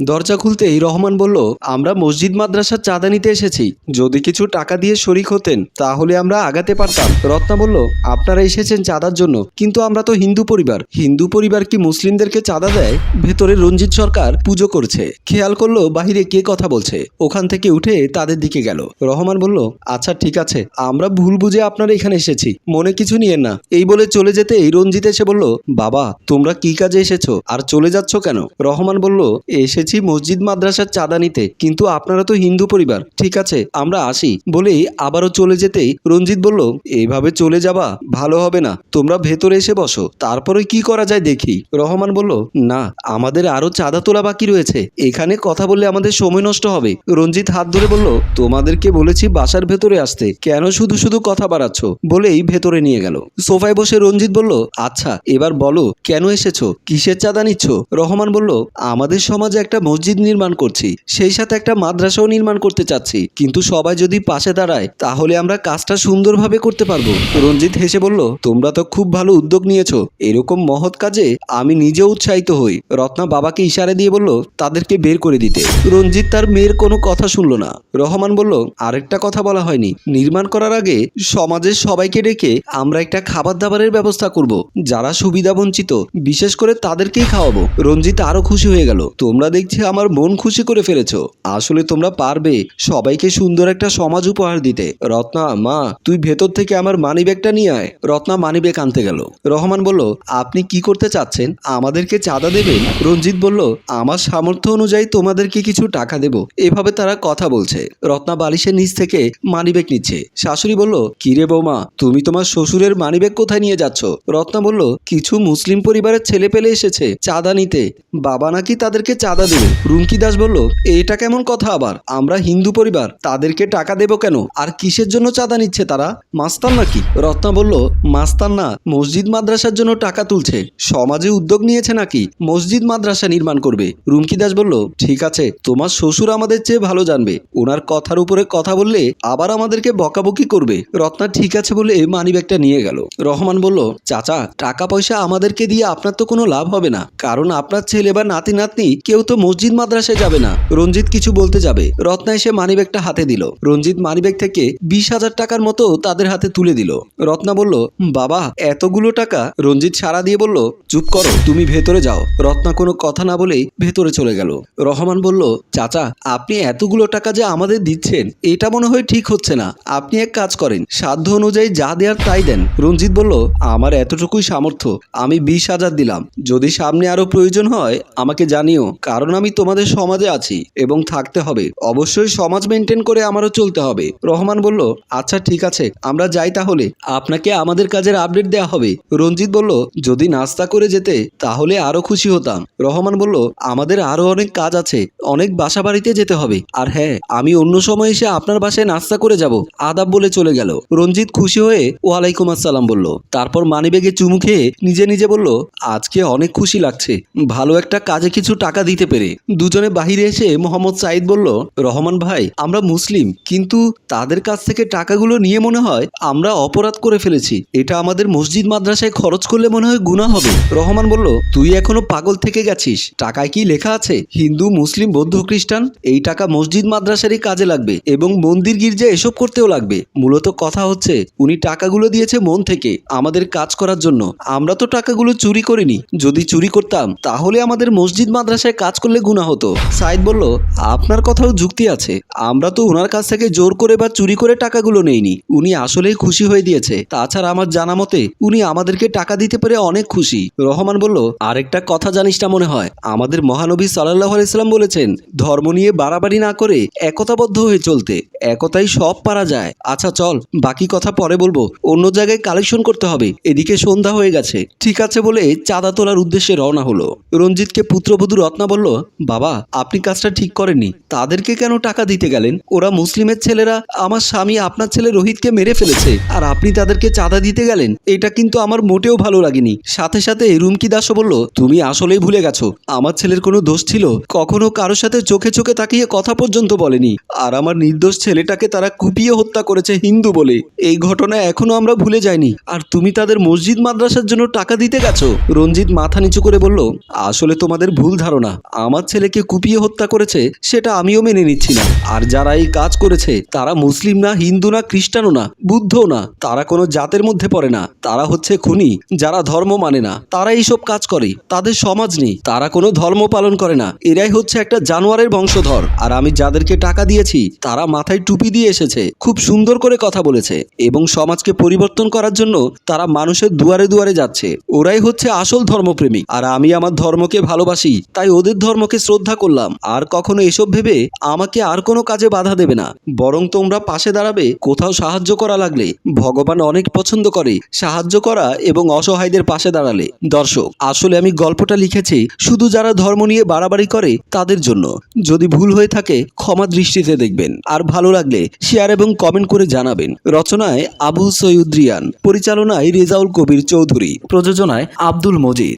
দরজা খুলতেই রহমান বলল, আমরা মসজিদ মাদ্রাসার চাঁদা নিতে এসেছি। যদি কিছু টাকা দিয়ে শরিক হতেন, তাহলে আমরা আগাতে পারতাম। রত্না বলল, আপনারা এসেছেন চাঁদার জন্য, কিন্তু আমরা তো হিন্দু পরিবার। হিন্দু পরিবার কি মুসলিমদেরকে চাঁদা দেয়? ভেতরে রঞ্জিত সরকার পুজো করছে। খেয়াল করল, বাহিরে কে কথা বলছে। ওখান থেকে উঠে তাদের দিকে গেল। রহমান বলল আচ্ছা ঠিক আছে, আমরা ভুল বুঝে আপনারা এখানে এসেছি। মনে কিছু নিয়েন না। এই বলে চলে যেতেই রঞ্জিত এসে বলল, বাবা, তোমরা কি কাজে এসেছ? আর চলে যাচ্ছ কেন? রহমান বলল এসেছি মসজিদ মাদ্রাসার চাঁদা নিতে, কিন্তু আপনারা তো হিন্দু পরিবার। ঠিক আছে, আমরা আসি। বলেই আবারও চলে যেতেই রঞ্জিত বলল, এইভাবে চলে যাবা, ভালো হবে না। তোমরা ভেতরে এসে বসো। তারপরে কি করা যায় দেখি। রহমান বলল, না, আমাদের আরও চাঁদা তোলা বাকি রয়েছে। এখানে কথা বললে আমাদের সময় নষ্ট হবে। রঞ্জিত হাত ধরে বলল, তোমাদেরকে বলেছি বাসার ভেতরে আসতে। কেন শুধু শুধু কথা বাড়াচ্ছ? বলেই ভেতরে নিয়ে গেল। সোফায় বসে রঞ্জিত বলল আচ্ছা এবার বলো, কেন এসেছ? কিসের চাঁদা নিচ্ছ? রহমান বলল, আমাদের সমাজে একটা মসজিদ নির্মাণ করছি, সেই সাথে একটা মাদ্রাসাও নির্মাণ করতে চাচ্ছি। কিন্তু সবাই যদি পাশে দাঁড়ায়, তাহলে আমরা কাজটা সুন্দরভাবে করতে পারব। রঞ্জিত হেসে বলল, তোমরা তো খুব ভালো উদ্যোগ নিয়েছো। এরকম মহৎ কাজে আমি নিজেও উৎসাহিত হই। রত্না বাবাকে ইশারা দিয়ে বলল, তাদেরকে বের করে দিতে। রঞ্জিত তার মেয়ের কোনো কথা শুনল না। রহমান বলল, আরেকটা কথা বলা হয়নি। নির্মাণ করার আগে সমাজের সবাইকে ডেকে আমরা একটা খাবার দাবারের ব্যবস্থা করব। যারা সুবিধা বঞ্চিত বিশেষ করে তাদেরকেই খাওয়াবো। রঞ্জিত আরও খুশি হয়ে গেল, তোমরা দেখছি আমার মন খুশি করে ফেলেছো। আসলে তোমরা পারবে সবাইকে সুন্দর একটা সমাজ উপহার দিতে। রত্না, মা, তুই ভেতর থেকে আমার মানি ব্যাগটা নিয়ে আয়। রত্না মানি ব্যাগ আনতে গেল। রহমান বলল, আপনি কি করতে চাচ্ছেন? আমাদেরকে চাঁদা দেবেন? রঞ্জিত বলল, আমার সামর্থ্য অনুযায়ী তোমাদেরকে কিছু টাকা দেব। এভাবে তারা কথা বলছে। রত্না বালিশের নিচ থেকে মানিব্যাগ নিচ্ছে। শাশুড়ি বলল, কিরে বৌমা, তুমি তোমার শ্বশুরের মানিব্যাগ কোথায় নিয়ে যাচ্ছ? রত্না বলল, কিছু মুসলিম পরিবারের ছেলে পেলে এসেছে চাঁদা নিতে। বাবা নাকি তাদেরকে চাঁদা দেবে রুমকি দাস বলল, এটা কেমন কথা আবার? আমরা হিন্দু পরিবার, তাদেরকে টাকা দেব কেন? আর কিসের জন্য চাঁদা নিচ্ছে তারা? মাস্তান নাকি? রত্না বলল, মাস্তান না, মসজিদ মাদ্রাসার জন্য টাকা তুলছে। সমাজে উদ্যোগ নিয়েছে নাকি? মসজিদ মাদ্রাসা নির্মাণ করবে। রুমকি দাস বলল, ঠিক আছে, তোমার শ্বশুর আমাদের চেয়ে ভালো জানবে। ওনার কথার উপরে কথা বললে আবার আমাদেরকে বকাবকি করবে। রত্না, ঠিক আছে বলে মানিব্যাগটা নিয়ে গেল। রহমান বলল, চাচা, টাকা পয়সা আমাদেরকে দিয়ে আপনার তো কোনো লাভ হবে না। কারণ আপনার ছেলে বা নাতি নাতনি কেউ তো মসজিদ মাদ্রাসায় যাবে না। রঞ্জিত কিছু বলতে যাবে। রত্না এসে মানিব্যাগটা হাতে দিল। রঞ্জিত মানিব্যাগ থেকে বিশ হাজার টাকার মতো তাদের হাতে তুলে দিল। রত্না বলল বাবা, এতগুলো টাকা? রঞ্জিত সাড়া দিয়ে বলল, চুপ করো, তুমি ভেতরে যাও। রত্না কোনো কথা না বলেই ভেতরে চলে গেল। রহমান বলল, চাচা, আপনি এতগুলো টাকা যে আমাদের দিচ্ছেন, এটা মনে হয় ঠিক হচ্ছে না। আপনি এক কাজ করেন, সাধ্য অনুযায়ী যা দেওয়ার তাই দেন। রঞ্জিত বলল, আমার এতটুকুই সামর্থ্য, আমি বিশ হাজার দিলাম। যদি সামনে আরও প্রয়োজন হয়, আমাকে জানিও, কারণ আমি তোমাদের সমাজে আছি এবং থাকতে হবে। অবশ্যই সমাজ মেনটেন করে আমারও চলতে হবে। রহমান বলল আচ্ছা ঠিক আছে, আমরা যাই তাহলে। আপনাকে আমাদের কাজের আপডেট দেওয়া হবে। রঞ্জিত বলল, যদি নাস্তা করে যেতে, তাহলে আরও খুশি হতাম। রহমান বলল, আমাদের আরও অনেক কাজ আছে, অনেক বাসা বাড়িতে যেতে হবে। আর হ্যাঁ আমি অন্য সময় এসে আপনার বাসায় নাস্তা করে যাব। আদাব বলে চলে গেল। রঞ্জিত খুশি হয়ে, ওয়ালাইকুম আসসালাম বলল। তারপর মানিবেগে চুমু খেয়ে নিজে নিজে বলল, আজকে অনেক খুশি লাগছে। ভালো একটা কাজে কিছু টাকা দিতে পেরে দুজনে বাহিরে এসে মোহাম্মদ সাইদ বলল, রহমান ভাই, আমরা মুসলিম, কিন্তু তাদের কাছ থেকে টাকাগুলো নিয়ে মনে হয় আমরা অপরাধ করে ফেলেছি। এটা আমাদের মসজিদ মাদ্রাসায় খরচ করলে মনে হয় গুণা হবে। রহমান বলল, তুই এখনও পাগল থেকে গেছিস। টাকায় কি লেখা আছে? হিন্দু, মুসলিম, বৌদ্ধ, খ্রিস্টান, এই টাকা মসজিদ মাদ্রাসারই কাজে লাগবে এবং মন্দির গির্জা এসব করতেও লাগবে। মূলত কথা হচ্ছে, উনি টাকাগুলো দিয়েছে মন থেকে, আমাদের কাজ করার জন্য। আমরা তো টাকাগুলো চুরি করিনি। যদি চুরি করতাম, তাহলে আমাদের মসজিদ মাদ্রাসায় কাজ করলে গুণা হতো। সাইদ বলল, আপনার কথাও যুক্তি আছে। আমরা তো ওনার কাছ থেকে জোর করে বা চুরি করে টাকাগুলো নেইনি। উনি আসলেই খুশি হয়ে দিয়েছে। তাছাড়া আমার জানা মতে, উনি আমাদেরকে টাকা দিতে পেরে অনেক খুশি। রহমান বলল, আরেকটা কথা জানিস না মনে হয়? আমাদের মহানবী সাল্লাহ আলাইসাল্লাম বলেছেন, ধর্ম নিয়ে বাড়াবাড়ি না করে একতাবদ্ধ হয়ে চলতে। একতাই সব পারা যায়। আচ্ছা চল, বাকি কথা পরে বলব। অন্য জায়গায় কালেকশন করতে হবে। এদিকে সন্ধ্যা হয়ে গেছে। ঠিক আছে বলে চাঁদা তোলার উদ্দেশ্যে রওনা হলো। রঞ্জিতকে পুত্রবধূ রত্না বলল বাবা, আপনি কাজটা ঠিক করেননি। তাদেরকে কেন টাকা দিতে গেলেন? ওরা মুসলিমের ছেলেরা, আমার স্বামী আপনার ছেলে রোহিতকে মেরে ফেলেছে। আর আপনি তাদেরকে চাঁদা দিতে গেলেন? এটা কিন্তু আমার মোটেও ভালো লাগেনি। সাথে সাথে রুমকি দাসও বলল, তুমি আসলেই ভুলে গেছো। আমার ছেলের কোনো দোষ ছিল। কখনো কারোর সাথে চোখে চোখে তাকিয়ে কথা পর্যন্ত বলেনি। আর আমার নির্দোষ ছেলেটাকে তারা কুপিয়ে হত্যা করেছে হিন্দু বলে। এই ঘটনা এখনও আমরা ভুলে যাইনি। আর তুমি তাদের মসজিদ মাদ্রাসার জন্য টাকা দিতে গেছো? রঞ্জিত মাথা নিচু করে বলল, আসলে তোমাদের ভুল ধারণা। আমার ছেলেকে কুপিয়ে হত্যা করেছে, সেটা আমিও মেনে নিচ্ছি না। আর যারা এই কাজ করেছে, তারা মুসলিম না, হিন্দু না, খ্রিস্টানও না, বুদ্ধও না। তারা কোনো জাতের মধ্যে পড়ে না। তারা হচ্ছে খুনি, যারা ধর্ম মানে না। তারা এইসব কাজ করে, তাদের সমাজ নেই। তারা কোনো ধর্ম পালন করে না। এরাই হচ্ছে একটা জানোয়ারের বংশধর। আর আমি যাদেরকে টাকা দিয়েছি, তারা মাথায় টুপি দিয়ে এসেছে, খুব সুন্দর করে কথা বলেছে। এবং সমাজকে পরিবর্তন করার জন্য তারা মানুষের দুয়ারে দুয়ারে যাচ্ছে। ওরাই হচ্ছে আসল ধর্মপ্রেমিক। আর আমি আমার ধর্মকে ভালোবাসি, তাই ওদের ধর্মকে শ্রদ্ধা করলাম। আর কখনো এসব ভেবে আমাকে আর কোনো কাজে বাধা দেবে না। বরং তোমরা পাশে দাঁড়াবে, কোথাও সাহায্য করা লাগলে। ভগবান অনেক পছন্দ করে সাহায্য করা এবং অসহায়দের পাশে দাঁড়ালে। দর্শক, আসলে আমি গল্পটা লিখেছি শুধু যারা ধর্ম নিয়ে বাড়াবাড়ি করে তাদের জন্য। যদি ভুল হয়ে থাকে, ক্ষমা দৃষ্টিতে দেখবেন। আর ভালো লাগলে শেয়ার এবং কমেন্ট করে জানাবেন। রচনায় আবু সৈয়দ রিয়ান, পরিচালনায় রেজাউল কবির চৌধুরী, প্রযোজনায় আব্দুল মজিদ।